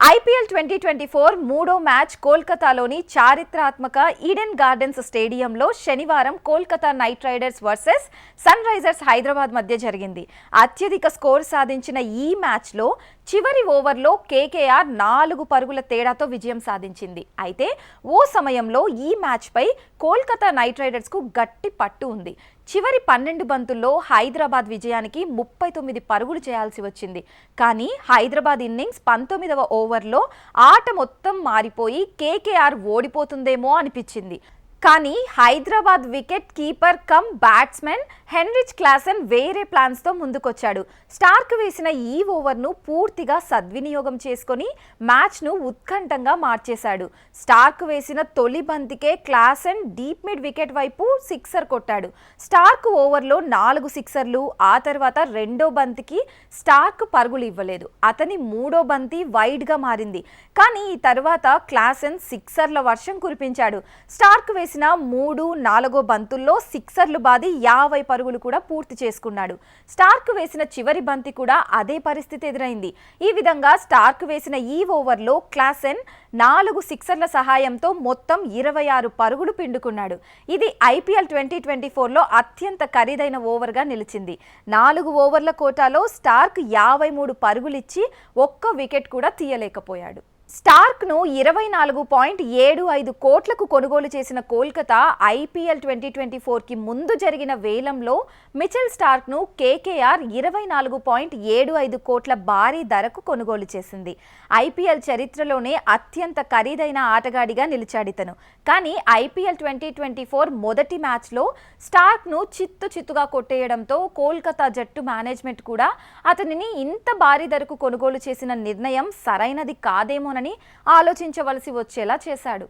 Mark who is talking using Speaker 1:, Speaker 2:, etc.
Speaker 1: IPL twenty twenty four మూడో match కోల్కతాలోని చారిత్రాత్మక ఈడెన్ గార్డెన్స్ స్టేడియంలో శనివారం Kolkata Knight Riders versus Sunrisers Hyderabad మధ్య జరిగింది. అత్యధిక స్కోర్ సాధించిన ఈ మ్యాచ్లో చివరి ఓవర్లో కేకేఆర్ నాలుగు పరుగుల తేడాతో విజయం సాధించింది. అయితే ఓ సమయంలో ఈ మ్యాచ్పై కోల్కతా నైట్ రైడర్స్కు గట్టి పట్టు ఉంది. చివరి పన్నెండు బంతుల్లో హైదరాబాద్ విజయానికి ముప్పై తొమ్మిది పరుగులు చేయాల్సి వచ్చింది. కానీ హైదరాబాద్ ఇన్నింగ్స్ పంతొమ్మిదవ ఓవర్లో ఆట మొత్తం మారిపోయి కేకేఆర్ ఓడిపోతుందేమో అనిపించింది. కానీ Hyderabad wicket keeper cum batsmen Heinrich Klaasen వేరే ప్లాన్స్తో ముందుకొచ్చాడు. స్టార్క్ వేసిన ఈ ఓవర్ను పూర్తిగా సద్వినియోగం చేసుకొని మ్యాచ్ను ఉత్కంఠంగా మార్చేశాడు. స్టార్క్ వేసిన తొలి బంతికే క్లాసెన్ డీప్ మిడ్ వికెట్ వైపు సిక్సర్ కొట్టాడు. స్టార్క్ ఓవర్లో నాలుగు సిక్సర్లు ఆ తర్వాత రెండో బంతికి స్టార్క్ పరుగులు ఇవ్వలేదు. అతని మూడో బంతి వైడ్గా మారింది. కానీ ఈ తర్వాత క్లాసెన్ సిక్సర్ల వర్షం కురిపించాడు. స్టార్క్ వేసిన మూడు నాలుగో బంతుల్లో సిక్సర్లు బాది యాభై పరుగులు కూడా పూర్తి చేసుకున్నాడు. స్టార్క్ వేసిన చివరి బంతి కూడా అదే పరిస్థితి ఎదురైంది. ఈ విధంగా స్టార్క్ వేసిన ఈ ఓవర్లో క్లాసెన్ నాలుగు సిక్సర్ల సహాయంతో మొత్తం ఇరవై ఆరు పరుగులు పిండుకున్నాడు. ఇది ఐపీఎల్ ట్వంటీ ట్వంటీ ఫోర్లో అత్యంత ఖరీదైన ఓవర్గా నిలిచింది. నాలుగు ఓవర్ల కోటాలో స్టార్క్ యాభై మూడు పరుగులిచ్చి ఒక్క వికెట్ కూడా తీయలేకపోయాడు. స్టార్క్ను ఇరవై నాలుగు పాయింట్ ఏడు ఐదు కోట్లకు కొనుగోలు చేసిన కోల్కతా ఐపీఎల్ ట్వంటీ ట్వంటీ ఫోర్కి ముందు జరిగిన వేలంలో మిచెల్ స్టార్క్ను కేకేఆర్ ఇరవై నాలుగు పాయింట్ ఏడు ఐదు కోట్ల భారీ ధరకు కొనుగోలు చేసింది. ఐపీఎల్ చరిత్రలోనే అత్యంత ఖరీదైన ఆటగాడిగా నిలిచాడితను కానీ ఐపీఎల్ ట్వంటీ ట్వంటీ ఫోర్ మొదటి మ్యాచ్లో స్టార్క్ను చిత్తు చిత్తుగా కొట్టేయడంతో కోల్కతా జట్టు మేనేజ్మెంట్ కూడా అతనిని ఇంత భారీ ధరకు కొనుగోలు చేసిన నిర్ణయం సరైనది కాదేమో కాదేమోనని ఆలోచించవలసి వచ్చేలా చేశాడు.